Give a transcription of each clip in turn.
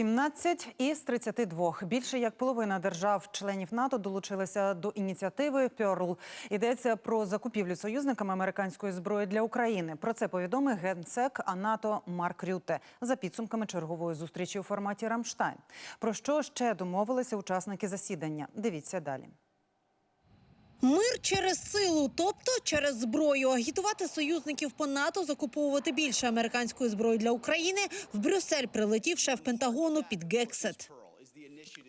17 із 32. Більше як половина держав-членів НАТО долучилися до ініціативи Пьорл. Йдеться про закупівлю союзниками американської зброї для України. Про це повідомив генсек а НАТО Марк Рюте за підсумками чергової зустрічі у форматі Рамштайн. Про що ще домовилися учасники засідання? Дивіться далі. Через силу, тобто через зброю. Агітувати союзників по НАТО закуповувати більше американської зброї для України. В Брюссель прилетів шеф Пентагону під Гексет.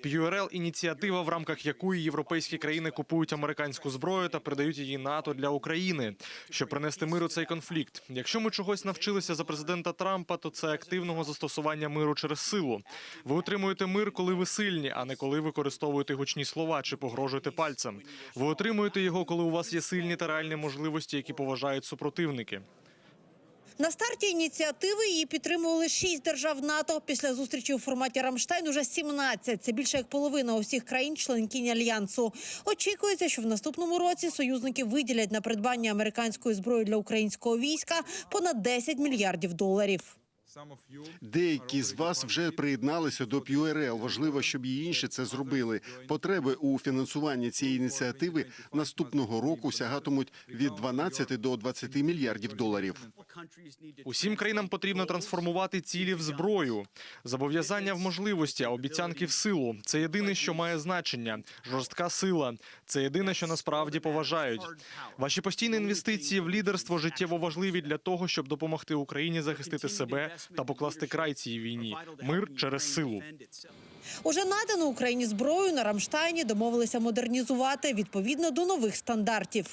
PURL – ініціатива, в рамках якої європейські країни купують американську зброю та передають її НАТО для України, щоб принести мир у цей конфлікт. Якщо ми чогось навчилися за президента Трампа, то це активного застосування миру через силу. Ви отримуєте мир, коли ви сильні, а не коли використовуєте гучні слова чи погрожуєте пальцем. Ви отримуєте його, коли у вас є сильні та реальні можливості, які поважають супротивники. На старті ініціативи її підтримували шість держав НАТО. Після зустрічі у форматі Рамштайн уже 17. Це більше як половина усіх країн-членкінь альянсу. Очікується, що в наступному році союзники виділять на придбання американської зброї для українського війська понад 10 мільярдів доларів. Деякі з вас вже приєдналися до PURL. Важливо, щоб і інші це зробили. Потреби у фінансуванні цієї ініціативи наступного року сягатимуть від 12 до 20 мільярдів доларів. Усім країнам потрібно трансформувати цілі в зброю, зобов'язання в можливості, а обіцянки в силу. Це єдине, що має значення. Жорстка сила. Це єдине, що насправді поважають. Ваші постійні інвестиції в лідерство життєво важливі для того, щоб допомогти Україні захистити себе та покласти край цій війні. Мир через силу. Уже надану Україні зброю на Рамштайні домовилися модернізувати відповідно до нових стандартів.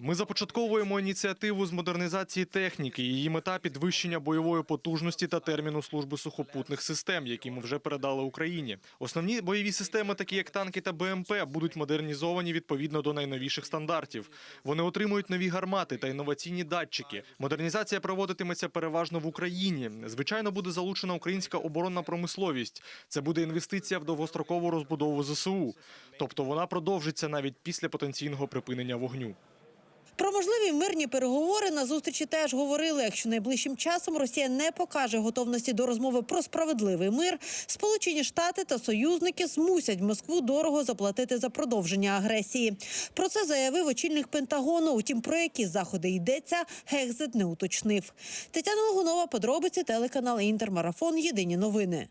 Ми започатковуємо ініціативу з модернізації техніки. Її мета підвищення бойової потужності та терміну служби сухопутних систем, які ми вже передали Україні. Основні бойові системи, такі як танки та БМП, будуть модернізовані відповідно до найновіших стандартів. Вони отримують нові гармати та інноваційні датчики. Модернізація проводитиметься переважно в Україні. Звичайно, буде залучена українська оборонна промисловість. Це буде інвестиція в довгострокову розбудову ЗСУ. Тобто вона продовжиться навіть після потенційного припинення вогню. Про можливі мирні переговори на зустрічі теж говорили. Якщо найближчим часом Росія не покаже готовності до розмови про справедливий мир, Сполучені Штати та союзники змусять Москву дорого заплатити за продовження агресії. Про це заявив очільник Пентагону. Утім, про які заходи йдеться, Гекзет не уточнив. Тетяна Логунова, подробиці телеканал Інтермарафон. Єдині новини.